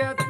Светят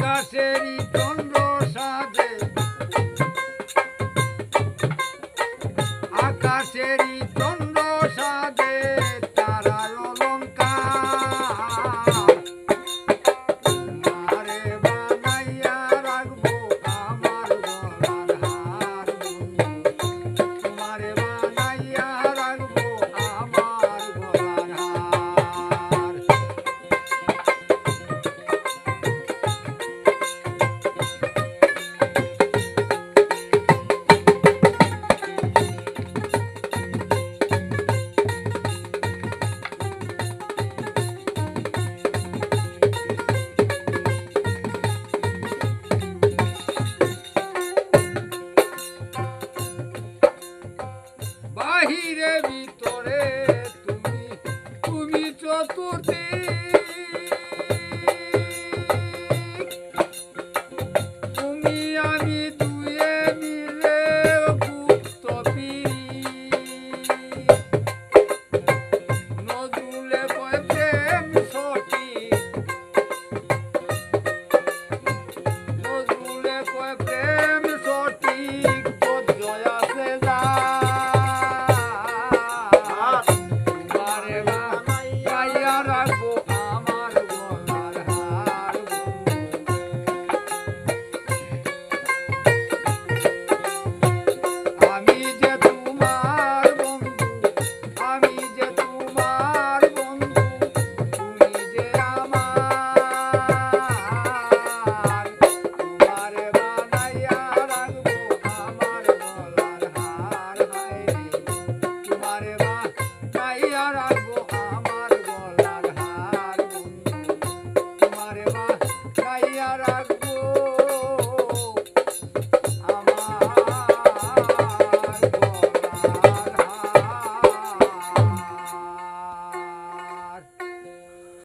আকাশেরই চন্দ্র সাজে। আকাশেরই বাহিরে ভিতরে তুমি তুমি চতুর্থী রাগ